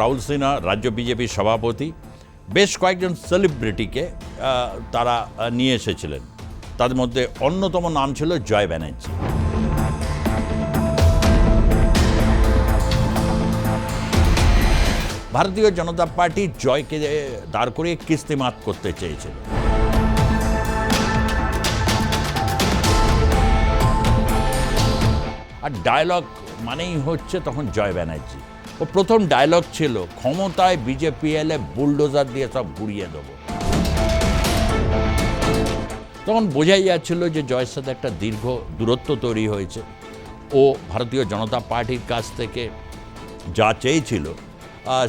রাহুল সিনহা, রাজ্য বিজেপির সভাপতি, বেশ কয়েকজন সেলিব্রিটিকে তারা নিয়ে এসেছিলেন। তাদের মধ্যে অন্যতম নাম ছিল জয় ব্যানার্জি। ভারতীয় জনতা পার্টি জয়কে দাঁড় করিয়ে কিস্তিমাত করতে চেয়েছিল। আর ডায়লগ মানেই হচ্ছে তখন জয় ব্যানার্জি। ও প্রথম ডায়লগ ছিল, ক্ষমতায় বিজেপি এলে বুলডোজার দিয়ে সব ঘুরিয়ে দেবো। তখন বোঝাই যাচ্ছিল যে জয়ের সাথে একটা দীর্ঘ দূরত্ব তৈরি হয়েছে। ও ভারতীয় জনতা পার্টির কাছ থেকে যা চেয়েছিল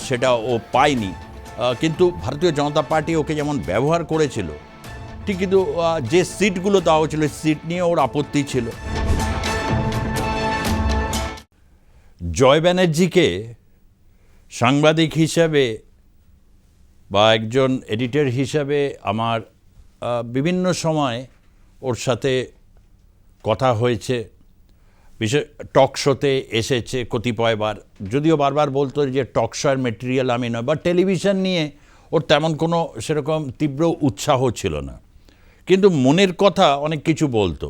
সেটা ও পায়নি। কিন্তু ভারতীয় জনতা পার্টি ওকে যেমন ব্যবহার করেছিল, ঠিক কিন্তু যে সিটগুলো দেওয়া হয়েছিল সিট নিয়ে ওর আপত্তি ছিল। জয় ব্যানার্জিকে সাংবাদিক হিসাবে বা একজন এডিটর হিসাবে আমার বিভিন্ন সময় ওর সাথে কথা হয়েছে। বিশেষ টক শোতে এসেছে কতিপয়বার। যদিও বারবার বলতো যে টক শোয়ের মেটেরিয়াল আমি নয়, বা টেলিভিশন নিয়ে ওর তেমন কোনো সেরকম তীব্র উৎসাহ ছিল না। কিন্তু মনের কথা অনেক কিছু বলতো।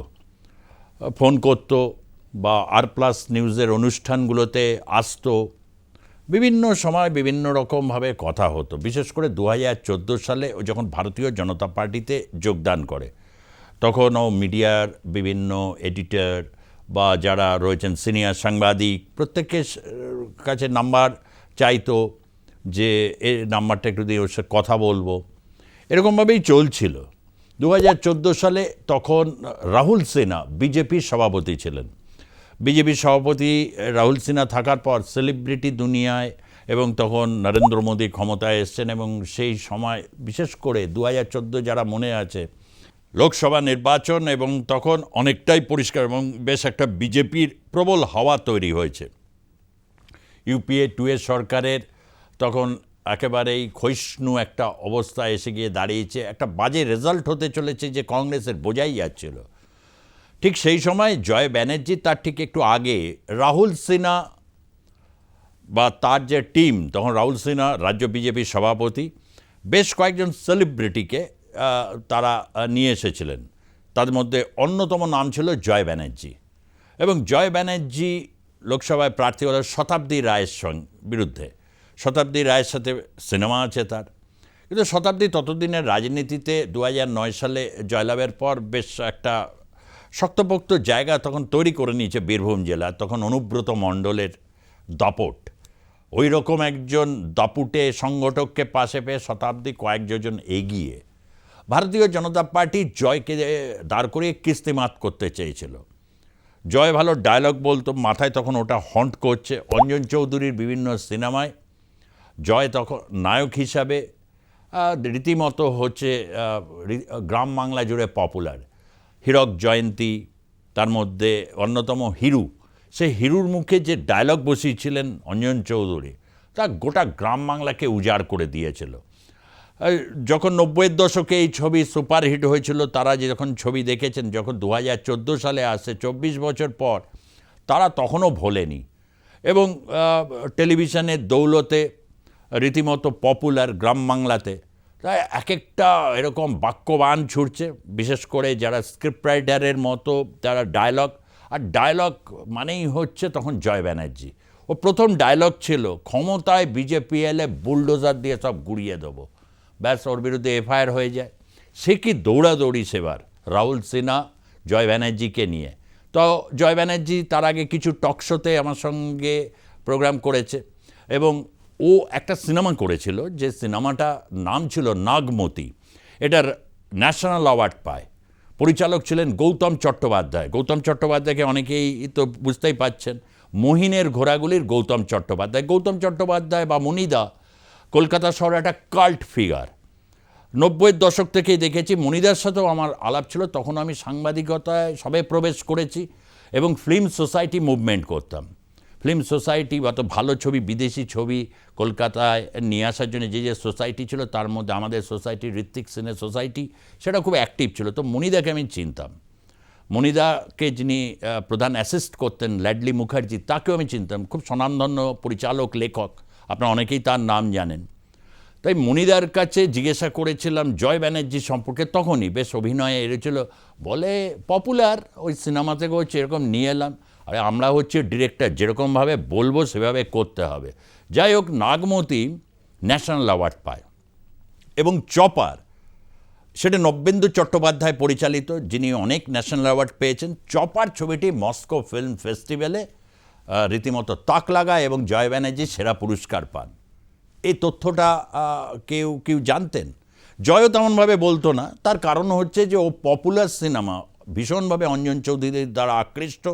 ফোন করতো বা আর প্লাস নিউজের অনুষ্ঠানগুলোতে আসতো। বিভিন্ন সময় বিভিন্ন রকমভাবে কথা হতো। বিশেষ করে দু হাজার চোদ্দ সালে ও যখন ভারতীয় জনতা পার্টিতে যোগদান করে তখন ও মিডিয়ার বিভিন্ন এডিটর বা যারা রয়েছেন সিনিয়র সাংবাদিক প্রত্যেকের কাছে নাম্বার চাইতো যে এ নাম্বারটা একটু দিয়ে ওর সাথে কথা বলব। এরকমভাবেই চলছিল। দু হাজার চোদ্দ সালে তখন রাহুল সেনা বিজেপির সভাপতি ছিলেন। বিজেপির সভাপতি রাহুল সিনহা থাকার পর সেলিব্রিটি দুনিয়ায় এবং তখন নরেন্দ্র মোদী ক্ষমতায় এসছেন এবং সেই সময় বিশেষ করে দু হাজার চোদ্দ যারা মনে আছে, লোকসভা নির্বাচন এবং তখন অনেকটাই পরিষ্কার এবং বেশ একটা বিজেপির প্রবল হাওয়া তৈরি হয়েছে। ইউপিএ টু এর সরকারের তখন একেবারেই ক্ষয়িষ্ণু একটা অবস্থা এসে গিয়ে দাঁড়িয়েছে। একটা বাজে রেজাল্ট হতে চলেছে যে কংগ্রেসের বোঝাই যাচ্ছিল। ঠিক সেই সময় জয় ব্যানার্জি তার ঠিক একটু আগে রাহুল সিনহা বা তার যে টিম, তখন রাহুল সিনহা, রাজ্য বিজেপির সভাপতি, বেশ কয়েকজন সেলিব্রিটিকে তারা নিয়ে এসেছিলেন। তাদের মধ্যে অন্যতম নাম ছিল জয় ব্যানার্জি। এবং জয় ব্যানার্জি লোকসভায় প্রার্থী হল শতাব্দী রায়ের সঙ্গে বিরুদ্ধে। শতাব্দী রায়ের সাথে সিনেমা আছে তার। কিন্তু শতাব্দী ততদিনের রাজনীতিতে দু সালে জয়লাভের পর বেশ একটা শক্তপোক্ত জায়গা তখন তৈরি করে নিয়েছে বীরভূম জেলা, তখন অনুব্রত মণ্ডলের দাপট। ওই রকম একজন দাপুটে সংগঠককে পাশে পেয়ে শতাব্দী কয়েক যোজন এগিয়ে ভারতীয় জনতা পার্টি জয়কে দাঁড় করিয়ে কিস্তিমাত করতে চেয়েছিল। জয় ভালো ডায়লগ বলতো, মাথায় তখন ওটা হন্ট করছে। অঞ্জন চৌধুরীর বিভিন্ন সিনেমায় জয় তখন নায়ক হিসাবে রীতিমতো হচ্ছে গ্রাম বাংলা জুড়ে পপুলার হীরক জয়ন্তী, তার মধ্যে অন্যতম হিরু। সে হিরুর মুখে যে ডায়লগ বসিয়েছিলেন অঞ্জন চৌধুরী, তা গোটা গ্রাম বাংলাকে উজাড় করে দিয়েছিল। যখন নব্বইয়ের দশকে এই ছবি সুপারহিট হয়েছিল, তারা যে যখন ছবি দেখেছেন, যখন দু হাজার চোদ্দ সালে আসছে চব্বিশ বছর পর, তারা তখনও ভোলেনি। এবং টেলিভিশনের দৌলতে, রীতিমতো পপুলার গ্রাম বাংলাতে তাই এক একটা এরকম বাক্যবান ছুটছে, বিশেষ করে যারা স্ক্রিপ্ট রাইটারের মতো যারা ডায়লগ আর ডায়লগ মানেই হচ্ছে তখন জয় ব্যানার্জি। ও প্রথম ডায়লগ ছিল, ক্ষমতায় বিজেপি এলে বুলডোজার দিয়ে সব গুড়িয়ে দেবো। ব্যাস, ওর বিরুদ্ধে এফআইআর হয়ে যায়। সে কি দৌড়াদৌড়ি সেবার? রাহুল সিনহা, জয় ব্যানার্জিকে নিয়ে। তো জয় ব্যানার্জি তার আগে কিছু টক শোতে আমার সঙ্গে প্রোগ্রাম করেছে এবং ও একটা সিনেমা করেছিল যে সিনেমাটা নাম ছিল নাগমতি। এটার ন্যাশনাল অ্যাওয়ার্ড পায়। পরিচালক ছিলেন গৌতম চট্টোপাধ্যায়। গৌতম চট্টোপাধ্যায়কে অনেকেই তো বুঝতেই পাচ্ছেন। মহিনের ঘোড়াগুলির গৌতম চট্টোপাধ্যায়। গৌতম চট্টোপাধ্যায় বা মনিদা কলকাতা শহরে একটা কাল্ট ফিগার। নব্বইয়ের দশক থেকেই দেখেছি। মনিদার সাথেও আমার আলাপ ছিল। তখন আমি সাংবাদিকতায় সবে প্রবেশ করেছি এবং ফিল্ম সোসাইটি মুভমেন্ট করতাম। ফিল্ম সোসাইটি অত ভালো ছবি, বিদেশি ছবি কলকাতায় নিয়ে আসার জন্য যে যে সোসাইটি ছিল, তার মধ্যে আমাদের সোসাইটি ঋত্বিক সেনের সোসাইটি, সেটা খুব অ্যাক্টিভ ছিল। তো মনিদাকে আমি চিনতাম। মনিদাকে যিনি প্রধান অ্যাসিস্ট করতেন ল্যাডলি মুখার্জি, তাকেও আমি চিনতাম। খুব স্বনামধন্য পরিচালক, লেখক। আপনারা অনেকেই তার নাম জানেন। তাই মণিদার কাছে জিজ্ঞাসা করেছিলাম, জয় ব্যানার্জি সম্পর্কে তখনই বেশ অভিনয়ে এসেছিল বলে পপুলার ওই সিনেমা থেকে হচ্ছে এরকম নিয়ে এলাম। আরে আমরা হচ্ছে ডিরেক্টর যেরকমভাবে বলব সেভাবে করতে হবে। যাই হোক, নাগমতি ন্যাশনাল অ্যাওয়ার্ড পায়। এবং চপার, সেটা নব্যেন্দু চট্টোপাধ্যায় পরিচালিত, যিনি অনেক ন্যাশনাল অ্যাওয়ার্ড পেয়েছেন। চপার ছবিটি মস্কো ফিল্ম ফেস্টিভ্যালে রীতিমতো তাক লাগায় এবং জয় ব্যানার্জি সেরা পুরস্কার পান। এই তথ্যটা কেউ কেউ জানতেন? জয়ও তেমনভাবে বলতো না। তার কারণ হচ্ছে যে ও পপুলার সিনেমা ভীষণভাবে অঞ্জন চৌধুরীর দ্বারা আকৃষ্ট।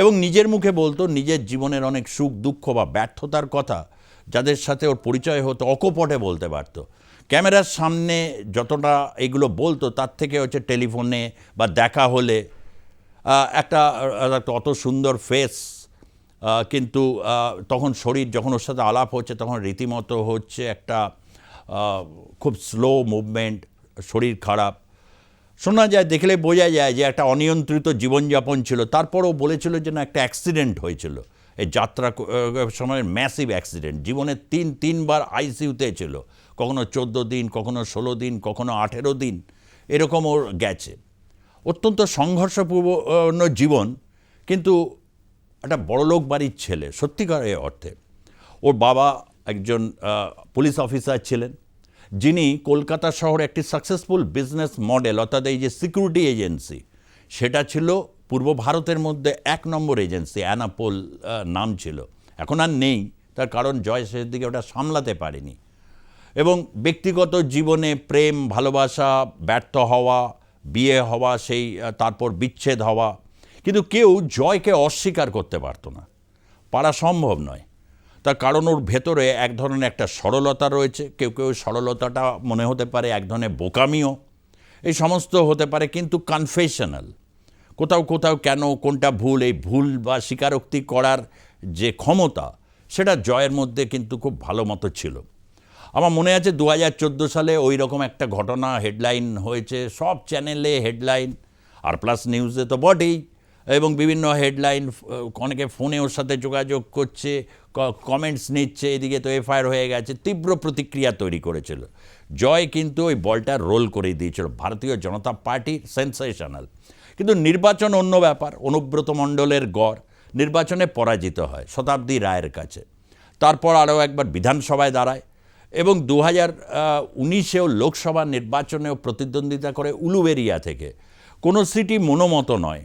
এবং নিজের মুখে বলতো, নিজের জীবনের অনেক সুখ, দুঃখ বা ব্যর্থতার কথা যাদের সাথে ওর পরিচয় হতো, অকপটে বলতে পারতো। ক্যামেরার সামনে যতটা এগুলো বলতো, তার থেকে হচ্ছে টেলিফোনে বা দেখা হলে একটা অত সুন্দর ফেস কিন্তু তখন শরীর যখন ওর সাথে আলাপ হচ্ছে, তখন রীতিমতো হচ্ছে একটা খুব স্লো মুভমেন্ট শরীর খারাপ। শোনা যায়, দেখলে বোঝা যায় যে একটা অনিয়ন্ত্রিত জীবনযাপন ছিল। তারপরও বলেছিল যে না একটা অ্যাক্সিডেন্ট হয়েছিল। এই যাত্রা সময়ের ম্যাসিভ অ্যাক্সিডেন্ট। জীবনে তিন, তিনবার আইসিইউতে ছিল। কখনো চোদ্দ দিন, কখনো ষোলো দিন, কখনো আঠেরো দিন। এরকম ওর গেছে। অত্যন্ত সংঘর্ষপূর্ণ জীবন, কিন্তু একটা বড়লোক বাড়ির ছেলে, সত্যিকারের অর্থে। ওর বাবা একজন পুলিশ অফিসার ছিলেন। যিনি কলকাতা শহরে একটি সাকসেসফুল বিজনেস মডেল অর্থাৎ এই যে সিকিউরিটি এজেন্সি সেটা ছিল পূর্ব ভারতের মধ্যে এক নম্বর এজেন্সি অ্যানাপোল নাম ছিল। এখন আর নেই, তার কারণ জয় শেষের দিকে ওটা সামলাতে পারেনি। এবং ব্যক্তিগত জীবনে প্রেম, ভালোবাসা, ব্যর্থ হওয়া, বিয়ে হওয়া, সেই তারপর বিচ্ছেদ হওয়া, কিন্তু কেউ জয়কে অস্বীকার করতে পারতো না। পারা সম্ভব নয়। তার কারণ ওর ভেতরে এক ধরনের একটা সরলতা রয়েছে। কেউ কেউ সরলতাটা মনে হতে পারে এক ধরনের বোকামিও। এই সমস্ত হতে পারে কিন্তু কনফেশনাল কোথাও কোথাও কেন, কোনটা ভুল, এই ভুল বা স্বীকারোক্তি করার যে ক্ষমতা, সেটা জয়ের মধ্যে কিন্তু খুব ভালো মতো ছিল। আমার মনে আছে দু হাজার চোদ্দ সালে ওই রকম একটা ঘটনা হেডলাইন হয়েছে, সব চ্যানেলে হেডলাইন আর প্লাস নিউজে তো বটেই। এবং বিভিন্ন হেডলাইন অনেকে ফোনে ওর সাথে যোগাযোগ করছে কমেন্টস নিচ্ছে, এদিকে তো এফআইআর হয়ে গেছে, তীব্র প্রতিক্রিয়া তৈরি করেছিল। জয় কিন্তু ওই বলটা রোল করে দিয়েছিল, ভারতীয় জনতা পার্টি সেন্সেশনাল কিন্তু নির্বাচন অন্য ব্যাপার, অনুব্রত মণ্ডলের গড়, নির্বাচনে পরাজিত হয় শতাব্দী রায়ের কাছে। তারপর আরও একবার বিধানসভায় দাঁড়ায় এবং দু হাজার উনিশেও লোকসভা নির্বাচনেও প্রতিদ্বন্দ্বিতা করে উলুবেরিয়া থেকে। কোনো সিটি মনোমত নয়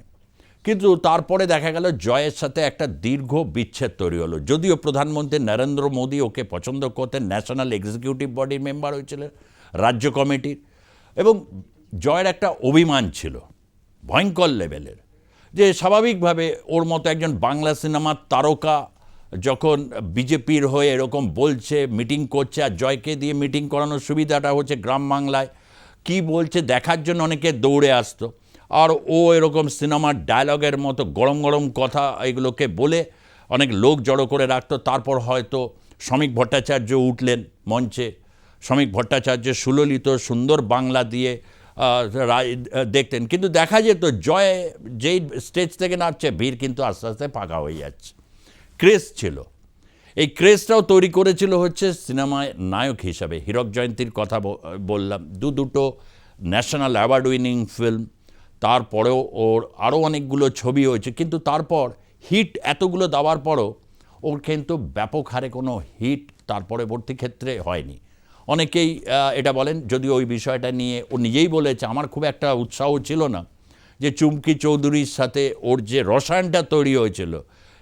কিন্তু তারপরে দেখা গেল জয়ের সাথে একটা দীর্ঘ বিচ্ছেদ তৈরি হলো। যদিও প্রধানমন্ত্রী নরেন্দ্র মোদী ওকে পছন্দ করতেন, ন্যাশনাল এক্সিকিউটিভ বডির মেম্বার হয়েছিলেন, রাজ্য কমিটির, এবং জয়ের একটা অভিমান ছিল, ভয়ঙ্কর লেভেলের, যে স্বাভাবিকভাবে ওর মতো একজন বাংলা সিনেমার তারকা যখন বিজেপির হয়ে এরকম বলছে, মিটিং করছে, আর জয়কে দিয়ে মিটিং করানোর সুবিধাটা হচ্ছে গ্রাম বাংলায়, কি বলছে দেখার জন্য অনেকে দৌড়ে আসতো। আর ও এরকম সিনেমার ডায়লগের মতো গরম গরম কথা এগুলোকে বলে অনেক লোক জড়ো করে রাখতো। তারপর হয়তো শ্রমিক ভট্টাচার্য উঠলেন মঞ্চে। শ্রমিক ভট্টাচার্য সুললিত সুন্দর বাংলা দিয়ে দেখতেন। কিন্তু দেখা যেত জয়, যেই স্টেজ থেকে নাচছে ভিড় কিন্তু আস্তে আস্তে ফাঁকা হয়ে যাচ্ছে। ক্রেজ ছিল। এই ক্রেজটাও তৈরি করেছিল হচ্ছে সিনেমায় নায়ক হিসাবে। হীরক জয়ন্তীর কথা বললাম। দু দুটো ন্যাশনাল অ্যাওয়ার্ড উইনিং ফিল্ম তারপরেও ওর আরও অনেকগুলো ছবি হয়েছে, কিন্তু তারপর হিট এতগুলো দেওয়ার পরও ওর কিন্তু ব্যাপক হারে কোনো হিট তার পরবর্তী ক্ষেত্রে হয়নি। অনেকেই এটা বলেন যদি ওই বিষয়টা নিয়ে ও নিজেই বলেছে, আমার খুব একটা উৎসাহ ছিল না যে চুমকি চৌধুরীর সাথে ওর যে রসায়নটা তৈরি হয়েছিল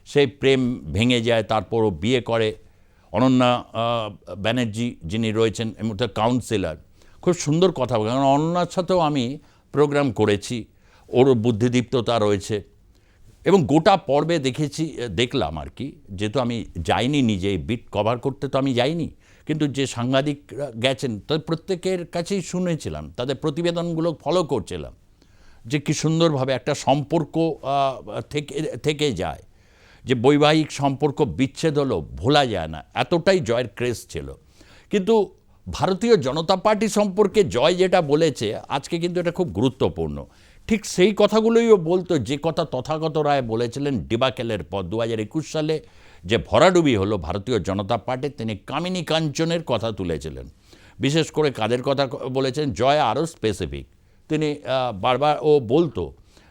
সেই প্রেম ভেঙে যায়, তারপর ও বিয়ে করে। অনন্যা ব্যানার্জি যিনি রয়েছেন এই মুহূর্তে কাউন্সিলর খুব সুন্দর কথা, কারণ অনন্যার সাথেও আমি প্রোগ্রাম করেছি। ওর বুদ্ধিদীপ্ততা রয়েছে। এবং গোটা পর্বে দেখেছি, দেখলাম আর কি, যেহেতু আমি যাইনি নিজে বিট কভার করতে তো আমি যাইনি, কিন্তু যে সাংবাদিকরা গেছেন, তাদের প্রত্যেকের কাছেই শুনেছিলাম, তাদের প্রতিবেদনগুলো ফলো করছিলাম, যে কি সুন্দরভাবে একটা সম্পর্ক থেকে থেকে যায়, যে বৈবাহিক সম্পর্ক বিচ্ছেদ হলো, ভোলা যায় না, এতটাই জয়ের ক্রেজ ছিল। কিন্তু ভারতীয় জনতা পার্টি সম্পর্কে জয় যেটা বলেছে, আজকে কিন্তু এটা খুব গুরুত্বপূর্ণ। ঠিক সেই কথাগুলোইও বলতো, যে কথা তথাগত রায় বলেছিলেন ডিবাকেলের পর দু হাজার একুশ সালে, যে ভরাডুবি হলো ভারতীয় জনতা পার্টি, তিনি কামিনী কাঞ্চনের কথা তুলেছিলেন। বিশেষ করে কাদের কথা বলেছেন, জয় আরও স্পেসিফিক তিনি বারবার ও বলতো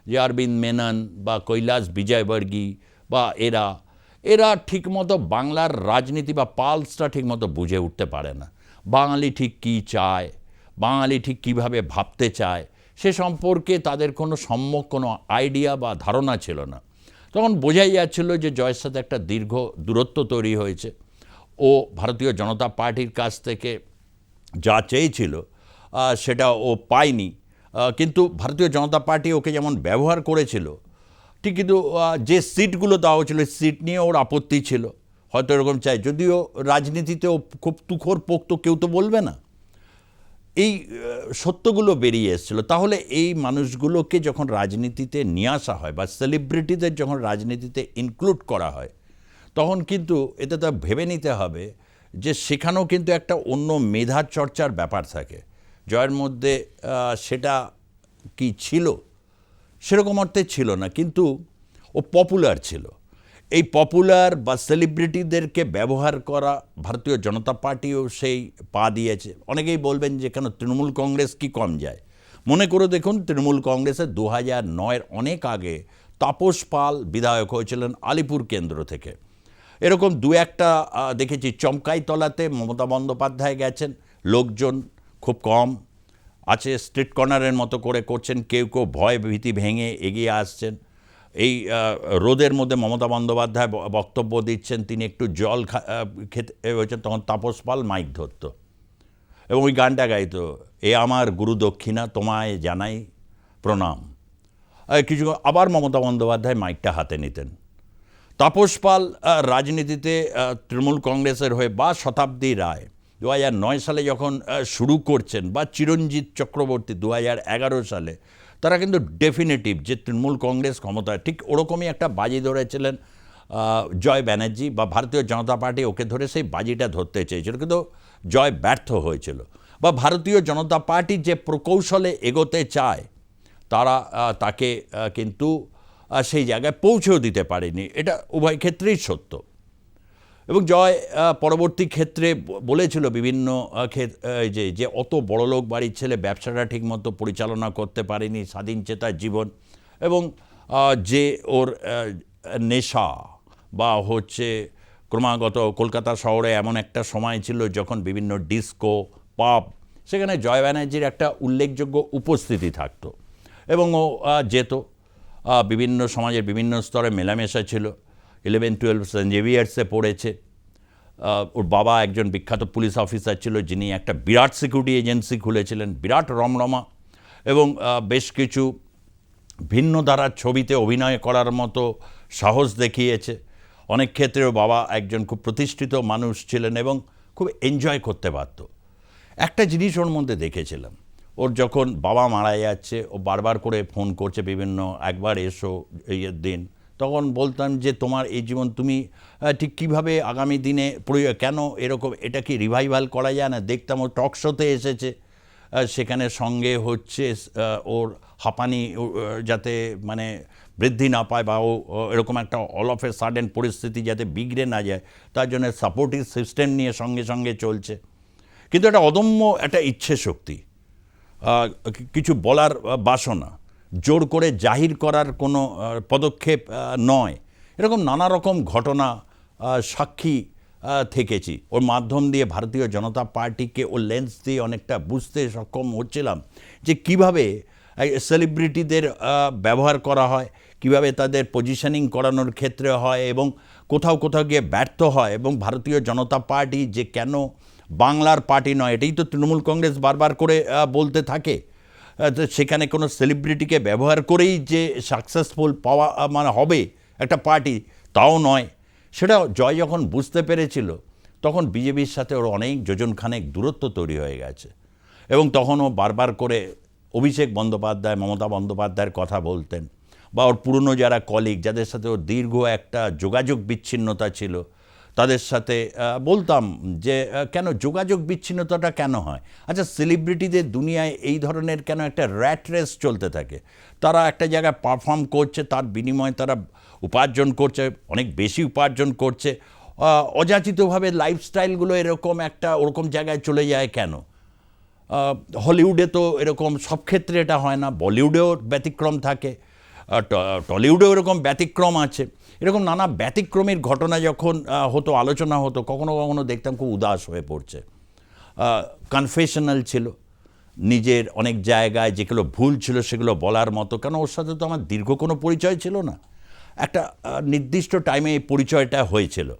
যে অরবিন্দ মেনন বা কৈলাস বিজয়বর্গী বা এরা এরা ঠিকমতো বাংলার রাজনীতি বা পালসটা ঠিকমতো বুঝে উঠতে পারে না। বাঙালি ঠিক কী চায়, বাঙালি ঠিক কীভাবে ভাবতে চায় সে সম্পর্কে তাদের কোনো সম্যক কোনো আইডিয়া বা ধারণা ছিল না। তখন বোঝাই যাচ্ছিল যে জয়ের সাথে একটা দীর্ঘ দূরত্ব তৈরি হয়েছে। ও ভারতীয় জনতা পার্টির কাছ থেকে যা চেয়েছিল সেটা ও পায়নি। কিন্তু ভারতীয় জনতা পার্টি ওকে যেমন ব্যবহার করেছিল, ঠিক কিন্তু যে সিটগুলো দেওয়া হয়েছিল সিট নিয়ে ওর আপত্তি ছিল। হয়তো এরকম চাই, যদিও রাজনীতিতে ও খুব তুখোর পোক্ত কেউ তো বলবে না। এই সত্যগুলো বেরিয়ে এসেছিল। তাহলে এই মানুষগুলোকে যখন রাজনীতিতে নিয়ে আসা হয় বা সেলিব্রিটিদের যখন রাজনীতিতে ইনক্লুড করা হয়, তখন কিন্তু এতে তো ভেবে নিতে হবে যে সেখানেও কিন্তু একটা অন্য মেধা চর্চার ব্যাপার থাকে। জয়ের মধ্যে সেটা কি ছিল? সেরকম অর্থে ছিল না, কিন্তু ও পপুলার ছিল। এই পপুলার বা সেলিব্রিটিদেরকে ব্যবহার করা ভারতীয় জনতা পার্টিও সেই পা দিয়েছে। অনেকেই বলবেন যে, কেন তৃণমূল কংগ্রেস কি কম যায়? মনে করে দেখুন, তৃণমূল কংগ্রেসের দু হাজার নয়ের অনেক আগে তাপস পাল বিধায়ক হয়েছিলেন আলিপুর কেন্দ্র থেকে। এরকম দু একটা দেখেছি, চমকাইতলাতে মমতা বন্দ্যোপাধ্যায় গেছেন, লোকজন খুব কম আছে স্ট্রিট কর্নারের মতো করে করছেন, কেউ কেউ ভয় ভীতি ভেঙে এগিয়ে আসছেন। এই রোদের মধ্যে মমতা বন্দ্যোপাধ্যায় বক্তব্য দিচ্ছেন, তিনি একটু জল খেতে হয়েছেন তখন তাপস পাল মাইক ধরতো। এবং ওই গানটা গাইতো, এ আমার গুরু দক্ষিণা, তোমায় জানাই প্রণাম। কিছু আবার মমতা বন্দ্যোপাধ্যায় মাইকটা হাতে নিতেন। তাপস পাল রাজনীতিতে তৃণমূল কংগ্রেসের হয়ে বা শতাব্দী রায় দু নয় সালে যখন শুরু করছেন, বা চিরঞ্জিত চক্রবর্তী দু হাজার এগারো সালে তারা কিন্তু ডেফিনেটিভ যে তৃণমূল কংগ্রেস ক্ষমতায়, ঠিক ওরকমই একটা বাজি ধরেছিলেন জয় ব্যানার্জি বা ভারতীয় জনতা পার্টি ওকে ধরে সেই বাজিটা ধরতে চেয়েছিল, কিন্তু জয় ব্যর্থ হয়েছিল। বা ভারতীয় জনতা পার্টি যে প্রকৌশলে এগোতে চায়, তারা তাকে কিন্তু সেই জায়গায় পৌঁছেও দিতে পারেনি। এটা উভয় ক্ষেত্রেই সত্য। এবং জয় পরবর্তী ক্ষেত্রে বলেছিল বিভিন্ন যে যে অত বড়লোক বাড়ির ছেলে ব্যবসাটা ঠিকমতো পরিচালনা করতে পারেনি, স্বাধীন চেতার জীবন এবং যে ওর নেশা বা হচ্ছে ক্রমাগত কলকাতা শহরে এমন একটা সময় ছিল যখন বিভিন্ন ডিস্কো, পাব সেখানে জয় ব্যানার্জির একটা উল্লেখযোগ্য উপস্থিতি থাকতো এবং ও যেত। বিভিন্ন সমাজের বিভিন্ন স্তরে মেলামেশা ছিল। ইলেভেন, টুয়েলভ সেন্ট জেভিয়ার্সে পড়েছে। ওর বাবা একজন বিখ্যাত পুলিশ অফিসার ছিল, যিনি একটা বিরাট সিকিউরিটি এজেন্সি খুলেছিলেন, বিরাট রমরমা। এবং বেশ কিছু ভিন্ন ধারার ছবিতে অভিনয় করার মতো সাহস দেখিয়েছে। অনেক ক্ষেত্রে ওর বাবা একজন খুব প্রতিষ্ঠিত মানুষ ছিলেন এবং খুব এনজয় করতে পারত। একটা জিনিস ওর মধ্যে দেখেছিলাম, ওর যখন বাবা মারা যাচ্ছে, ও বারবার করে ফোন করছে বিভিন্ন, একবার এসো ইয়ের দিন। তখন বলতাম যে, তোমার এই জীবন তুমি ঠিক কীভাবে আগামী দিনে কেন এরকম, এটা কি রিভাইভাল করা যায় না? দেখতাম ও টক শোতে এসেছে। সেখানে সঙ্গে হচ্ছে ওর হাঁপানি যাতে মানে বৃদ্ধি না পায় বা ও এরকম একটা অল অফ এ সাডেন পরিস্থিতি যাতে বিগড়ে না যায়, তার জন্য সাপোর্টিভ সিস্টেম নিয়ে সঙ্গে সঙ্গে চলছে। কিন্তু একটা অদম্য একটা ইচ্ছে শক্তি কিছু বলার বাসনা জোর করে জাহির করার কোনো পদক্ষেপ নয়। এরকম নানা রকম ঘটনা সাক্ষী থেকেছি। ওর মাধ্যম দিয়ে ভারতীয় জনতা পার্টিকে ও লেন্স দিয়ে অনেকটা বুঝতে সক্ষম হচ্ছিলাম যে কীভাবে সেলিব্রিটিদের ব্যবহার করা হয়, কীভাবে তাদের পজিশনিং করানোর ক্ষেত্রে হয় এবং কোথাও কোথাও গিয়ে ব্যর্থ হয় এবং ভারতীয় জনতা পার্টি যে কেন বাংলার পার্টি নয়, এটাই তো তৃণমূল কংগ্রেস বারবার করে বলতে থাকে। সেখানে কোনো সেলিব্রিটিকে ব্যবহার করেই যে সাকসেসফুল পাওয়া মানে হবে একটা পার্টি তাও নয়। সেটা জয় যখন বুঝতে পেরেছিল, তখন বিজেপির সাথে ওর অনেক যোজনখানেক দূরত্ব তৈরি হয়ে গেছে। এবং তখন ও বারবার করে অভিষেক বন্দ্যোপাধ্যায়, মমতা বন্দ্যোপাধ্যায়ের কথা বলতেন। বা ওর পুরনো যারা কলিগ যাদের সাথে ওর দীর্ঘ একটা যোগাযোগ বিচ্ছিন্নতা ছিল তাদের সাথে বলতাম যে কেন যোগাযোগ বিচ্ছিন্নতাটা কেন হয়? আচ্ছা সেলিব্রিটিদের দুনিয়ায় এই ধরনের কেন একটা র্যাট রেস চলতে থাকে? তারা একটা জায়গায় পারফর্ম করছে, তার বিনিময়ে তারা উপার্জন করছে, অনেক বেশি উপার্জন করছে। অযাচিতভাবে লাইফস্টাইলগুলো এরকম একটা, ওরকম জায়গায় চলে যায় কেন? হলিউডে তো এরকম সব ক্ষেত্রে এটা হয় না বলিউডেও ব্যতিক্রম থাকে। টলিউডেও এরকম ব্যতিক্রম আছে। এরকম নানা ব্যতিক্রমের ঘটনা যখন হতো, আলোচনা হতো, কখনো কখনো দেখতাম খুব উদাস হয়ে পড়ছে। কনফেশনাল ছিল। নিজের অনেক জায়গায় যেগুলো ভুল ছিল সেগুলো বলার মতো, কেন ওর সাথে তো আমার দীর্ঘ কোনো পরিচয় ছিল না। একটা নির্দিষ্ট টাইমে এই পরিচয়টা হয়েছিল।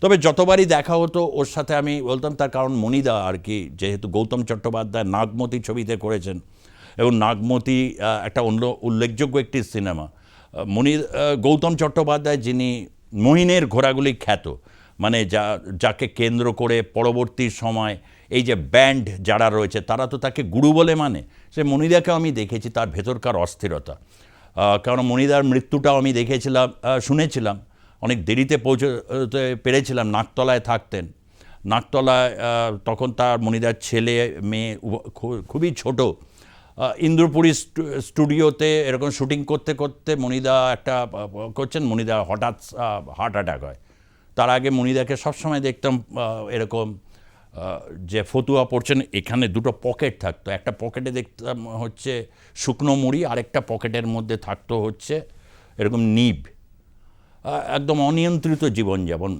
তবে যতবারই দেখা হতো, ওর সাথে আমি বলতাম, তার কারণ মনিদা আর কি, যেহেতু গৌতম চট্টোপাধ্যায় নাগমতি ছবিতে করেছেন এবং নাগমতি একটা অন্য উল্লেখযোগ্য একটি সিনেমা। মনি গৌতম চট্টোপাধ্যায় যিনি মহিনের ঘোড়াগুলি খ্যাত মানে যা, যাকে কেন্দ্র করে পরবর্তী সময় এই যে ব্যান্ড যারা রয়েছে, তারা তো তাকে গুরু বলে মানে। সে মনিদাকে আমি দেখেছি, তার ভেতরকার অস্থিরতা। কারণ মনিদার মৃত্যুটাও আমি দেখেছিলাম শুনেছিলাম। অনেক দেরিতে পৌঁছতে পেরেছিলাম, নাকতলায় থাকতেন। নাকতলায় তখন তার মনিদার ছেলে, মেয়ে খুবই ছোট। ইন্দ্রপুরী স্টুডিওতে এরকম শুটিং করতে করতে মনিদা একটা করছেন মনিদা হঠাৎ হার্ট অ্যাটাক হয়। তার আগে মনিদাকে সবসময় দেখতাম এরকম যে ফতুয়া পড়ছেন এখানে দুটো পকেট থাকতো। একটা পকেটে দেখতাম হচ্ছে শুকনো মুড়ি, আরেকটা পকেটের মধ্যে থাকতো হচ্ছে এরকম নিব। একদম অনিয়ন্ত্রিত জীবনযাপন।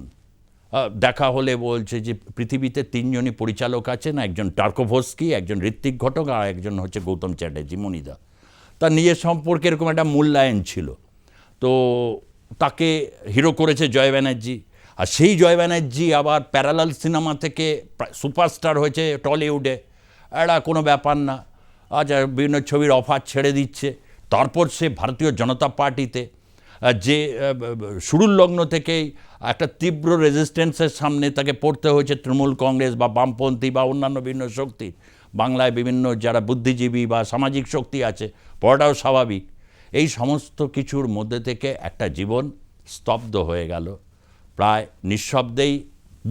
দেখা হলে বলছে যে পৃথিবীতে তিনজনই পরিচালক আছেন, একজন টার্কোভস্কি, একজন ঋত্বিক ঘটক আর একজন হচ্ছে গৌতম চ্যাটার্জি মনিদা তার নিজের সম্পর্কে এরকম একটা মূল্যায়ন ছিল। তো তাকে হিরো করেছে জয় ব্যানার্জি। আর সেই জয় ব্যানার্জি আবার প্যারালাল সিনেমা থেকে প্রা- সুপারস্টার হয়েছে টলিউডে। এটা কোনো ব্যাপার না। আজ বিভিন্ন ছবির অফার ছেড়ে দিচ্ছে। তারপর সে ভারতীয় জনতা পার্টিতে যে শুরুর লগ্ন থেকেই একটা তীব্র রেজিস্ট্যান্সের সামনে তাকে পড়তে হয়েছে তৃণমূল কংগ্রেস বা বামপন্থী বা অন্যান্য বিভিন্ন শক্তি। বাংলায় বিভিন্ন যারা বুদ্ধিজীবী বা সামাজিক শক্তি আছে, পড়াটাও স্বাভাবিক। এই সমস্ত কিছুর মধ্যে থেকে একটা জীবন স্তব্ধ হয়ে গেল। প্রায় নিঃশব্দেই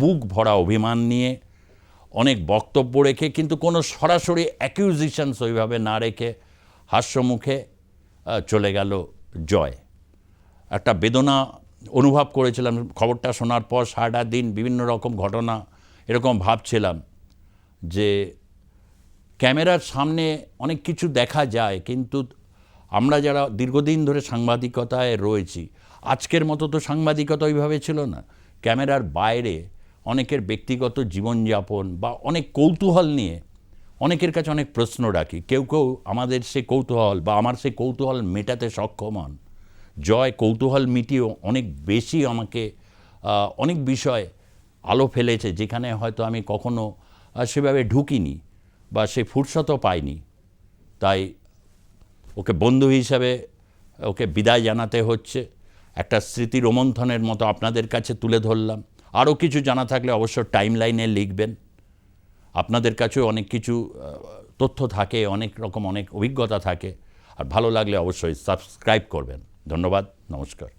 বুক ভরা অভিমান নিয়ে, অনেক বক্তব্য রেখে, কিন্তু কোনো সরাসরি অ্যাকিউজিশনস ওইভাবে না রেখে হাস্যমুখে চলে গেল জয়। একটা বেদনা অনুভব করেছিলাম, খবরটা শোনার পর সারাটা দিন বিভিন্ন রকম ঘটনা এরকম ভাবছিলাম যে ক্যামেরার সামনে অনেক কিছু দেখা যায়, কিন্তু আমরা যারা দীর্ঘদিন ধরে সাংবাদিকতায় রয়েছি, আজকের মতো তো সাংবাদিকতা ওইভাবে ছিল না। ক্যামেরার বাইরে অনেকের ব্যক্তিগত জীবনযাপন বা অনেক কৌতূহল নিয়ে অনেকের কাছে অনেক প্রশ্ন রাখি। কেউ কেউ আমাদের সে কৌতূহল বা আমার সে কৌতূহল মেটাতে সক্ষম হন। জয় কৌতূহল মিটিয়েও অনেক বেশি আমাকে অনেক বিষয় আলো ফেলেছে যেখানে হয়তো আমি কখনো সেভাবে ঢুকিনি বা সে ফুরসতও পাইনি। তাই ওকে বন্ধু হিসাবে ওকে বিদায় জানাতে হচ্ছে। একটা স্মৃতি রোমন্থনের মতো আপনাদের কাছে তুলে ধরলাম। আরও কিছু জানা থাকলে অবশ্য টাইম লাইনে লিখবেন। আপনাদের কাছেও অনেক কিছু তথ্য থাকে, অনেক রকম অনেক অভিজ্ঞতা থাকে। আর ভালো লাগলে অবশ্যই সাবস্ক্রাইব করবেন। ধন্যবাদ নমস্কার।